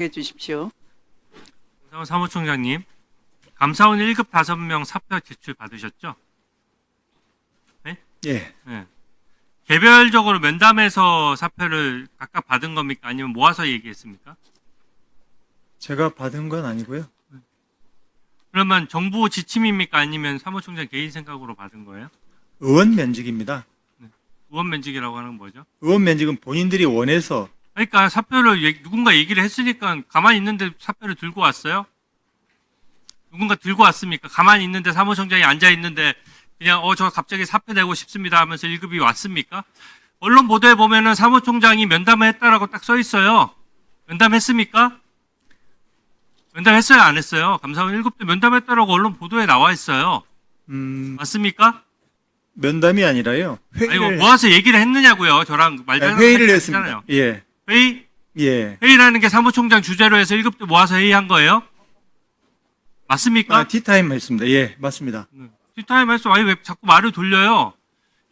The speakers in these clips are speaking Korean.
해 주십시오. 감사원 사무총장님, 감사원 1급 5명 사표 제출 받으셨죠? 예, 네. 개별적으로 면담해서 사표를 각각 받은 겁니까? 아니면 모아서 얘기했습니까? 제가 받은 건 아니고요. 그러면 정부 지침입니까? 아니면 사무총장 개인 생각으로 받은 거예요? 의원 면직입니다. 의원 면직이라고 하는 건 뭐죠? 의원 면직은 본인들이 원해서 그러니까 사표를 얘- 누군가 얘기를 했으니까 가만히 있는데 사표를 들고 왔어요? 누군가 들고 왔습니까? 가만히 있는데 사무총장이 앉아 있는데 그냥 어 저 갑자기 사표 내고 싶습니다 하면서 1급이 왔습니까? 언론 보도에 보면은 사무총장이 면담을 했다라고 딱 써 있어요. 면담했습니까? 면담했어요, 안 했어요? 감사원 1급 때 면담했다라고 언론 보도에 나와 있어요. 음, 맞습니까? 면담이 아니라요. 아니 뭐 회의를 모아서 얘기를 했느냐고요. 저랑 말장 아, 회의를 했습니다. 예, 회의 예. 회의라는 게 사무총장 주제로 해서 1급 때 모아서 회의한 거예요? 맞습니까? 아, 티타임 했습니다. 예, 맞습니다. 티타임에서 아니 왜 자꾸 말을 돌려요?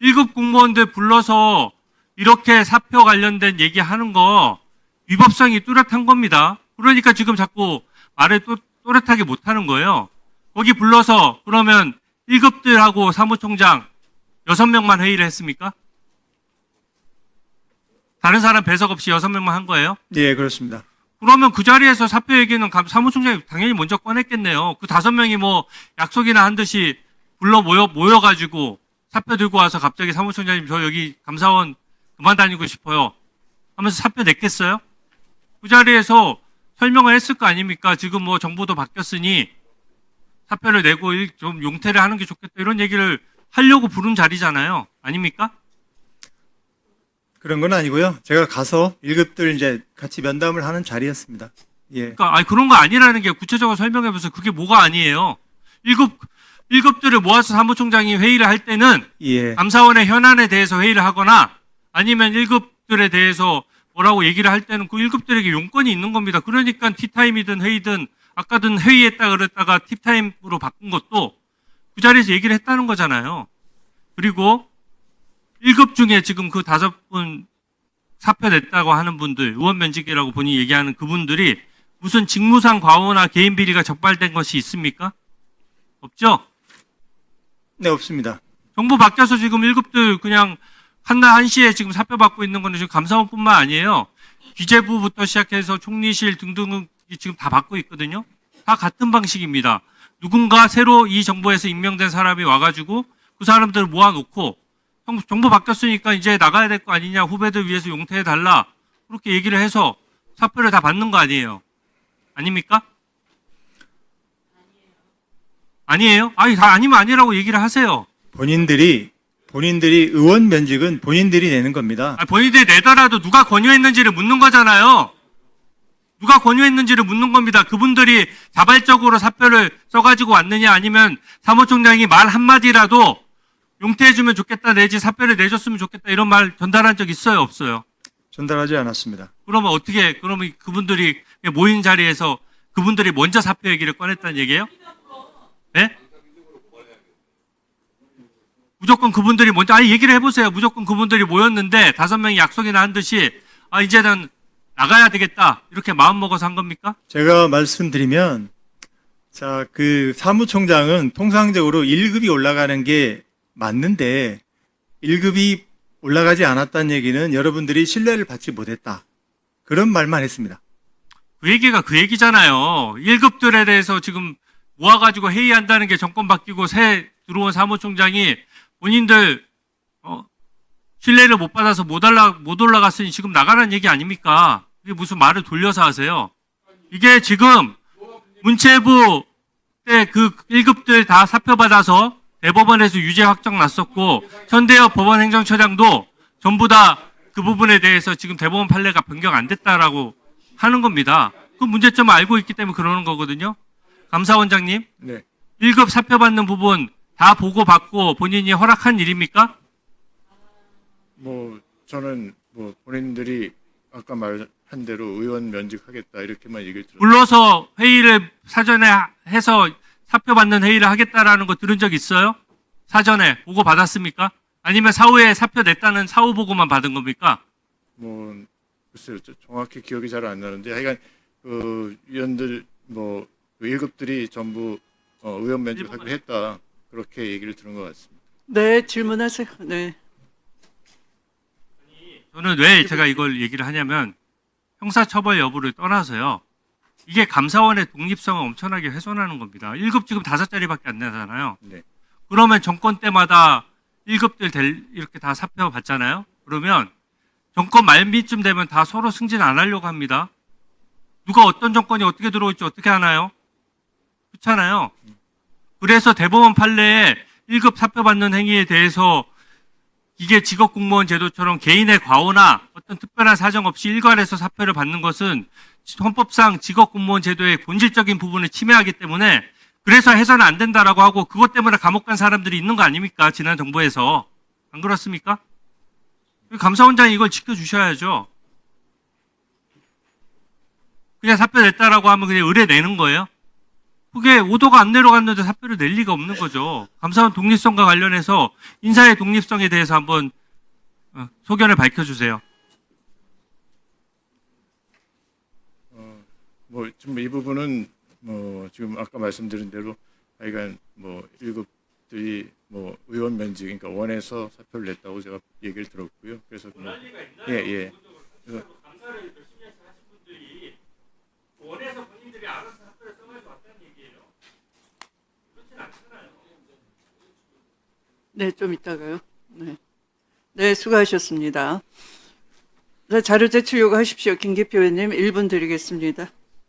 1급 공무원들 불러서 이렇게 사표 관련된 얘기 하는 거 위법성이 뚜렷한 겁니다. 그러니까 지금 자꾸 말을 또, 또렷하게 못 하는 거예요. 거기 불러서 그러면 1급들하고 사무총장 6명만 회의를 했습니까? 다른 사람 배석 없이 6명만 한 거예요? 예, 그렇습니다. 그러면 그 자리에서 사표 얘기는 감- 사무총장이 당연히 먼저 꺼냈겠네요. 그 다섯 명이 뭐 약속이나 한 듯이 불러 모여 모여가지고 사표 들고 와서 갑자기 사무총장님 저 여기 감사원 그만 다니고 싶어요. 하면서 사표 냈겠어요? 그 자리에서 설명을 했을 거 아닙니까? 지금 뭐 정부도 바뀌었으니 사표를 내고 일- 좀 용퇴를 하는 게 좋겠다 이런 얘기를 하려고 부른 자리잖아요. 아닙니까? 그런 건 아니고요. 제가 가서 1급들 이제 같이 면담을 하는 자리였습니다. 예. 그러니까 아니 그런 거 아니라는 게 구체적으로 설명해 보세요. 그게 뭐가 아니에요. 1급 1급들을 모아서 사무총장이 회의를 할 때는 예. 감사원의 현안에 대해서 회의를 하거나 아니면 1급들에 대해서 뭐라고 얘기를 할 때는 그 1급들에게 용건이 있는 겁니다. 그러니까 티타임이든 회의든 아까든 회의했다 그랬다가 티타임으로 바꾼 것도 그 자리에서 얘기를 했다는 거잖아요. 그리고 1급 중에 지금 그 다섯 분 사표 냈다고 하는 분들, 의원 면직이라고 본인이 얘기하는 그분들이 무슨 직무상 과오나 개인 비리가 적발된 것이 있습니까? 없죠? 네, 없습니다. 정부 바뀌어서 지금 1급들 그냥 한날 한시에 지금 사표 받고 있는 거는 지금 감사원뿐만 아니에요. 기재부부터 시작해서 총리실 등등이 지금 다 받고 있거든요. 다 같은 방식입니다. 누군가 새로 이 정부에서 임명된 사람이 와가지고 그 사람들을 모아놓고 정- 정부 바뀌었으니까 이제 나가야 될 거 아니냐 후배들 위해서 용퇴해 달라 그렇게 얘기를 해서 사표를 다 받는 거 아니에요. 아닙니까? 아니에요? 아니 다 아니면 아니라고 얘기를 하세요. 본인들이 본인들이 의원 면직은 본인들이 내는 겁니다. 아, 본인들이 내더라도 누가 권유했는지를 묻는 거잖아요. 누가 권유했는지를 묻는 겁니다. 그분들이 자발적으로 사표를 써가지고 왔느냐 아니면 사무총장이 말 한마디라도 용퇴해주면 좋겠다 내지 사표를 내줬으면 좋겠다 이런 말 전달한 적 있어요 없어요? 전달하지 않았습니다. 그러면 어떻게 그러면 그분들이 모인 자리에서 그분들이 먼저 사표 얘기를 꺼냈다는 얘기예요? 네? 무조건 그분들이 먼저 아니 얘기를 해보세요. 무조건 그분들이 모였는데 다섯 명이 약속이나 한 듯이 아 이제는 나가야 되겠다 이렇게 마음 먹어서 한 겁니까? 제가 말씀드리면 자, 그 사무총장은 통상적으로 1급이 올라가는 게 맞는데 1급이 올라가지 않았다는 얘기는 여러분들이 신뢰를 받지 못했다. 그런 말만 했습니다. 그 얘기가 그 얘기잖아요. 1급들에 대해서 지금 모아가지고 회의한다는 게 정권 바뀌고 새 들어온 사무총장이 본인들 어, 신뢰를 못 받아서 못, 올라, 못 올라갔으니 지금 나가라는 얘기 아닙니까? 이게 무슨 말을 돌려서 하세요? 이게 지금 문체부 때 그 1급들 다 사표 받아서 대법원에서 유죄 확정 났었고 현대협 법원 행정처장도 전부 다 그 부분에 대해서 지금 대법원 판례가 변경 안 됐다라고 하는 겁니다. 그 문제점을 알고 있기 때문에 그러는 거거든요. 감사원장님, 네. 1급 사표 받는 부분 다 보고 받고 본인이 허락한 일입니까? 뭐 저는 뭐 본인들이 아까 말한 대로 의원 면직하겠다 이렇게만 얘기를 들었 불러서 회의를 사전에 해서 사표 받는 회의를 하겠다라는 거 들은 적 있어요? 사전에 보고 받았습니까? 아니면 사후에 사표 냈다는 사후 보고만 받은 겁니까? 뭐 글쎄요 저 정확히 기억이 잘 안 나는데 하여간 그 위원들 뭐그 1급들이 전부 어, 의원 면직하기로 했다 그렇게 얘기를 들은 것 같습니다. 네, 질문하세요. 네. 저는 왜 제가 이걸 얘기를 하냐면 형사처벌 여부를 떠나서요. 이게 감사원의 독립성을 엄청나게 훼손하는 겁니다. 1급 지금 다섯 자리밖에 안 되잖아요. 네. 그러면 정권 때마다 1급들 될, 이렇게 다 사표 받잖아요. 그러면 정권 말미쯤 되면 다 서로 승진 안 하려고 합니다. 누가 어떤 정권이 어떻게 들어올지 어떻게 하나요? 그렇잖아요. 그래서 대법원 판례에 1급 사표 받는 행위에 대해서 이게 직업 공무원 제도처럼 개인의 과오나 어떤 특별한 사정 없이 일괄해서 사표를 받는 것은 헌법상 직업 공무원 제도의 본질적인 부분을 침해하기 때문에 그래서 해서는 안 된다라고 하고 그것 때문에 감옥 간 사람들이 있는 거 아닙니까? 지난 정부에서. 안 그렇습니까? 감사원장이 이걸 지켜주셔야죠. 그냥 사표 냈다라고 하면 그냥 의뢰 내는 거예요? 그게 오도가 안 내려갔는데 사표를 낼 리가 없는 거죠. 감사원 독립성과 관련해서 인사의 독립성에 대해서 한번 어, 소견을 밝혀주세요. 뭐 지금 이 부분은 뭐 지금 아까 말씀드린 대로 하여간 뭐 1급들이 뭐 의원 면직 그러니까 원에서 사표를 냈다고 제가 얘기를 들었고요. 그래서 뭐, 예 예. 감사를 열심히 하신 분들이 원해서 본인들이 알아서 사표를 써가지고 왔다는 얘기예요. 그렇진 않잖아요. 네, 좀 이따가요. 네. 네, 수고하셨습니다. 네, 자료 제출 요구하십시오. 김기표 의원님 1분 드리겠습니다.